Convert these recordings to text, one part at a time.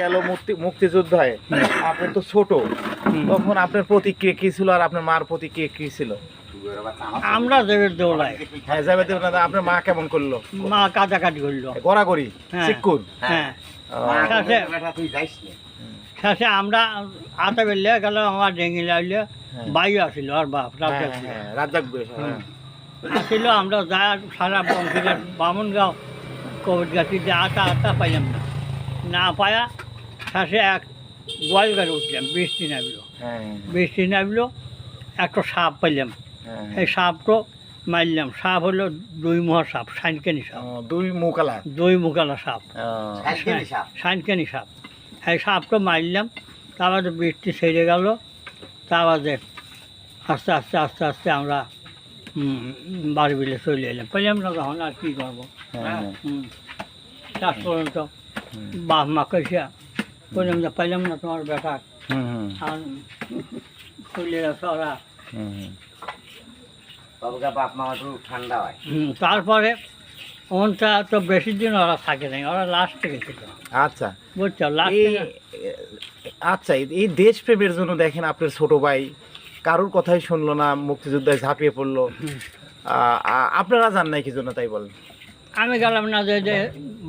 গেল মুক্তি মুক্তিযোদ্ধায়। আপনি তো ছোট। তখন আপনার প্রতিক্রিয়া কি ছিল আর আপনার মার প্রতিক্রিয়া কি ছিল? আমরা দৌড়াই হ্যাঁ যাবে দেব না আপনার মা কেমন করল? মা কাটাকাটি করল। গড়াগড়ি? হ্যাঁ। হ্যাঁ। শেষে আমরা আতা বেলে গেল আমার ডেঙ্গি লাগলে। বাই আসিল আর বাপ রাতে রাজ্জাক। আসিল আমরা যা সারা বামুনগাঁও কোভিড গাছিতে আটা আটা পাইলাম না। না পায়া শেষে এক গোয়াল গাড়ি উঠলাম বৃষ্টি নামলো। হ্যাঁ, বৃষ্টি নামলো একটা সাপ পাইলাম। হ্যাঁ, এই সাপটা মারলাম। সাপ হলো দুই মহা সাপ সাইনকানি সাপ। দুই মুকালা। দুই মুখালা সাপ। সাপ। সাইনকানি সাপ। এই সাপটা মারলাম তারপর বৃষ্টি সেরে গেল। তারপরে আস্তে আস্তে আস্তে আস্তে আমরা বাড়ি বিলে চলে এলাম। পেলাম না তখন আর কী করব? হ্যাঁ, হুম। শেষ পর্যন্ত বাপ মা কইসা বললাম যে পেলাম না তোমার বেটা আর। বাপ মা একটু ঠান্ডা হয়। তারপরে ওনটা তো বেশি দিন ওরা থাকে নাই ওরা লাস্টে গেছিল। আচ্ছা। বুঝছ আচ্ছা এই- এই দেশপ্রেমের জন্য দেখেন আপনার ছোট ভাই কারোর কথাই শুনলো না মুক্তিযোদ্ধায় ঝাঁপিয়ে পড়ল। আপনারা জান নাই কি জন্য তাই বলেন? আমি গেলাম না যে যে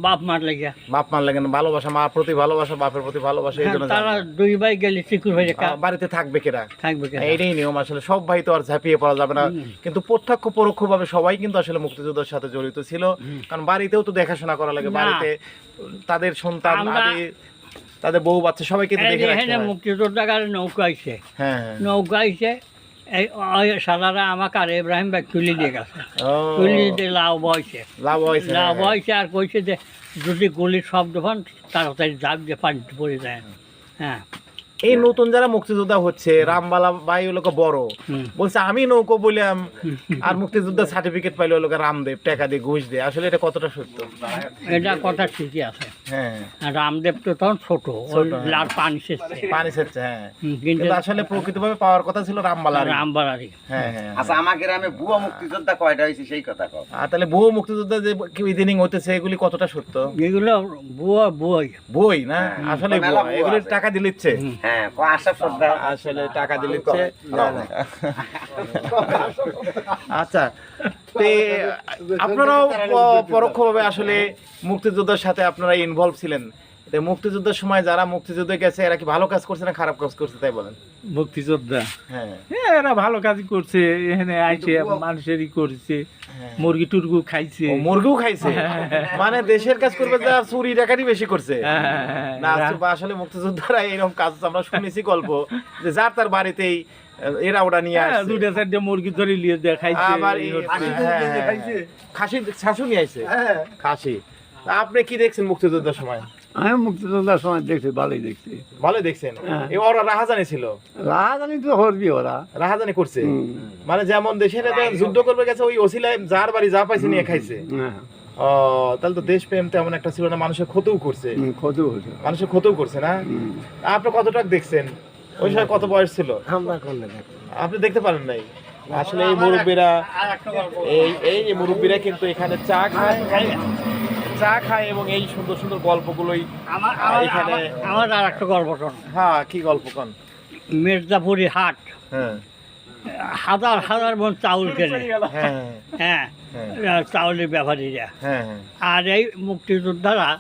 বাপ মার লেগে। বাপ মার লাগেন ভালোবাসা মার প্রতি ভালোবাসা বাপের প্রতি ভালোবাসা এই জন্য তারা দুই ভাই গেলে চিকুর হয়ে আহ, বাড়িতে থাকবে কেরা? থাকবে কেন? এইটাই নিয়ম আসলে সব ভাই তো আর ঝাঁপিয়ে পড়া যাবে না। কিন্তু প্রত্যক্ষ পরোক্ষ ভাবে সবাই কিন্তু আসলে মুক্তিযুদ্ধের সাথে জড়িত ছিল। কারণ বাড়িতেও তো দেখাশোনা করা লাগে বাড়িতে তাদের সন্তান আদি তাদের বউ বাচ্চা সবাই কিন্তু দেখে রাখতে হয়। মুক্তিযোদ্ধাকার নৌকা আইছে। হ্যাঁ হ্যাঁ। নৌকা আইছে সালারা আমাকে আর ইব্রাহিম ভাই তুলি দিয়ে গেছে। তুলি দিয়ে লাউ বয়সে লাভ হয়েছে লাউ হ্যাঁ, হ্যাঁ। আর কইছে যে যদি গুলির শব্দ পান তাড়াতাড়ি জাগ দিয়ে পানিতে পড়ে যায়। হ্যাঁ। এই নতুন যারা মুক্তিযোদ্ধা হচ্ছে রামবালা ভাই ওলোকে বড় বলছে আমি নৌকো বললাম আর মুক্তিযোদ্ধা সার্টিফিকেট পাইলো ওলোকে রামদেব টাকা দিয়ে ঘুষ দিয়ে। আসলে এটা কতটা সত্য? এটা কথা ঠিকই আছে। হ্যাঁ। রামদেব তো তখন ছোট ওই হ্যাঁ। লাল পানি সেচছে। পানি সেচ্ছে হ্যাঁ। কিন্তু আসলে প্রকৃতভাবে পাওয়ার কথা ছিল রামবালার রামবাড়ারি হ্যাঁ হ্যাঁ। আচ্ছা আমার গ্রামে বুয়া মুক্তিযোদ্ধা কয়টা হয়েছে সেই কথা কও। আর তাহলে বহু মুক্তিযোদ্ধা যে ইদানিং হতেছে এগুলি কতটা সত্য? এগুলো বুয়া বই বই না? আসলে বই। বই এগুলি টাকা দিলিচ্ছে। হ্যাঁ। আসলে টাকা দিলে আচ্ছা আপনারাও পরোক্ষ ভাবে আসলে মুক্তিযোদ্ধার সাথে আপনারা ইনভলভ ছিলেন। তে মুক্তিযুদ্ধের সময় যারা মুক্তিযুদ্ধে গেছে এরা কি ভালো কাজ করছে না খারাপ কাজ করছে তাই বলেন? মুক্তিযোদ্ধা? হ্যাঁ। হ্যাঁ, এরা ভালো কাজই করছে। এখানে আইসে মানুষেরই করছে। হ্যাঁ। মুরগি টুরগু খাইছে। মুরগিও খাইছে? মানে দেশের কাজ করবে যা চুরি ডাকাতি বেশি করছে? হ্যাঁ, না আসলে- মুক্তিযোদ্ধারা এরকম কাজ আমরা শুনেছি গল্প যে যার তার বাড়িতেই এরা ওটা নিয়ে হ্যাঁ, আসছে। দুটা চারটে মুরগি ধরে নিয়ে দেখাইছে আবার। হ্যাঁ, হ্যাঁ। খাসি নিয়ে আইছে? খাসি। আপনি কি দেখছেন মুক্তিযুদ্ধের সময়? আমি মুক্তিযোদ্ধার সময় দেখছি ভালোই দেখছি। ভালো দেখছেন? হ্যাঁ। এ ওরা রাহাজানি ছিল? রাজধানী তো হরবি ওরা। রাহাজানি করছে? মানে যেমন দেশের যুদ্ধ করবে গেছে ওই ওসিলায় যার বাড়ি যা পাইছে নিয়ে খাইছে। হ্যাঁ। ও তাহলে তো দেশপ্রেম তেমন একটা ছিল না মানুষের ক্ষতিও করছে। হুম, ক্ষতি মানুষের ক্ষতিও করছে না? আপনি কতটা দেখছেন? ওই সময় কত বয়স ছিল? আমরা আপনি দেখতে পারেন নাই? আসলে এই মুরব্বীরা এই এই মুরব্বীরা কিন্তু এখানে চা খায়। চা খায় এবং এই সুন্দর সুন্দর গল্পগুলোই আমার এখানে- আমার- আর একটা গল্প শোন হ্যাঁ কি গল্প কন মির্জাপুরি হাট। হ্যাঁ। হাজার হাজার মন চাউল কেনে। হ্যাঁ হ্যাঁ হ্যাঁ। চাউলের ব্যাপারীরা। হ্যাঁ আর এই মুক্তিযোদ্ধারা।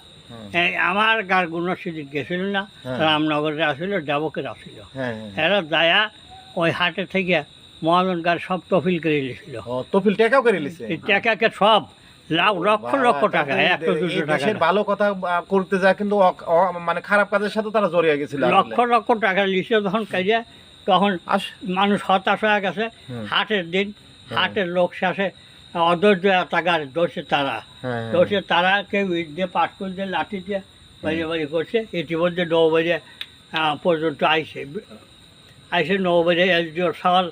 আমার গার গুণ গুণশীল গেছিল না। রামনগরে আসছিল ডাবকের আসছিল। হ্যাঁ। এরা যায়া ওই হাটে থেকে মহাজন গার সব তফিল করে নিয়েছিল। তফিল টাকাও করে এই টাকাকে সব লক্ষ লক্ষ টাকা দেশের ভালো কথা করতে যায় কিন্তু মানে খারাপ কাজের সাথে তারা জড়িয়ে গেছিল লক্ষ লক্ষ টাকা লিখে যখন কাজে তখন মানুষ হতাশ হয়ে গেছে। হাটের দিন হাটের লোক শেষে অধৈর্য টাকার দোষে তারা। হ্যাঁ, দোষে তারা কেউ ইট দিয়ে পাশ করে দিয়ে লাঠি দিয়ে বাড়ি বাড়ি করছে। ইতিমধ্যে নৌ বাজে পর্যন্ত আইসে আইসে নৌ বাজে এসডিওর সওয়াল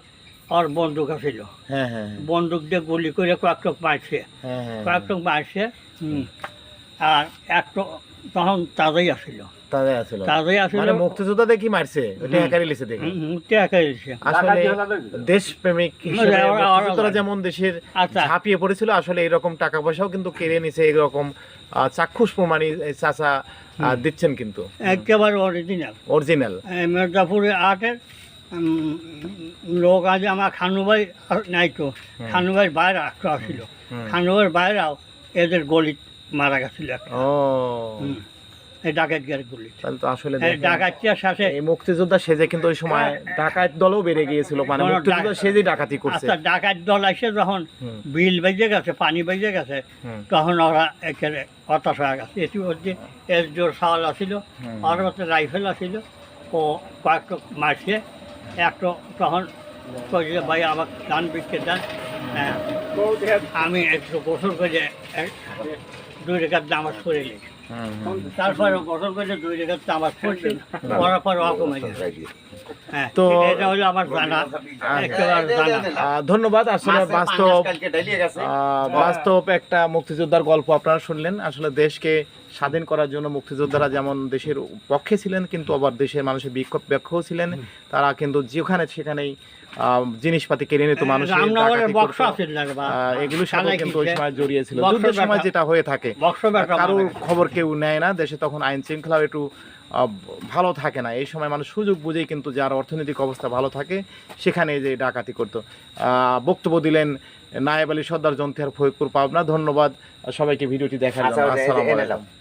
ওর বন্দুক আছিল। হ্যাঁ হ্যাঁ বন্দুক দিয়ে গুলি করে কয়েক টক মারছে। হ্যাঁ হ্যাঁ কয়েক টক মারছে আর এক টক তখন তাজাই আসলে মানে মুক্তিযোদ্ধা দেখি মারছে। দেখি। আসলে দেশপ্রেমিক মুক্তিযোদ্ধারা যেমন দেশের আচ্ছা। ঝাঁপিয়ে পড়েছিল আসলে এরকম টাকা পয়সাও কিন্তু কেড়ে নিছে এরকম চাক্ষুষ প্রমাণই এই চাচা দিচ্ছেন কিন্তু। একেবারে অরিজিনাল অরিজিনাল মির্জাপুরে আটের লোক আজ আমার খানুভাই নাই তো খানুভাই বাইরে আসতো আসছিল খানুভাইয়ের বাইরেও এদের গলি মারা গেছিল একটা। ও। এই ডাকাত গলি। তাহলে তো আসলে এই দেখেন, ডাকাতিয়ার সাথে এই মুক্তিযোদ্ধা সেজে কিন্তু ওই সময় ডাকাত দলও বেড়ে গিয়েছিল মানে মুক্তিযোদ্ধা সেজে ডাকাতি করছে। আচ্ছা ডাকাত দল যখন বিল বেজে গেছে পানি বেজে গেছে তখন ওরা একেবারে হতাশ হয়ে গেছে। এটি হচ্ছে জোর সাওয়াল। ওর মধ্যে রাইফেল আছিল ও কয়েকটা মারছে একটা তখন কইছে ভাই আমার দান। হ্যাঁ, আমি একটু গোসল করে দুই রেখার করে নিই। তারপরে গোসল করে দুই রেখার দামাজ করছি করার পর অকম হ্যাঁ তো- এটা হলো আমার জানা। একেবারে জানা। আহ, ধন্যবাদ। আসলে বাস্তব বাস্তব একটা মুক্তিযোদ্ধার গল্প আপনারা শুনলেন। আসলে দেশকে স্বাধীন করার জন্য মুক্তিযোদ্ধারা যেমন দেশের পক্ষে ছিলেন কিন্তু আবার দেশের মানুষের বিক্ষোভ ব্যাখ্যাও ছিলেন। তারা কিন্তু যেখানে সেখানেই জিনিসপাতি কেড়ে নিত আহ, এগুলোর সাথে কিন্তু ওই সময় জড়িয়ে ছিল যুদ্ধের সময় যেটা হয়ে থাকে কারোর খবর কেউ নেয় না দেশে তখন আইন শৃঙ্খলাও একটু ভালো থাকে না। এই সময় মানুষ সুযোগ বুঝেই কিন্তু যার অর্থনৈতিক অবস্থা ভালো থাকে সেখানে যে ডাকাতি করতো। আহ, বক্তব্য দিলেন নায়েব আলী সর্দার জন্থিয়ার ফরিদপুর পাবনা। ধন্যবাদ। সবাইকে ভিডিওটি দেখার আচ্ছা জন্য ওটা আসসালামু আলাইকুম।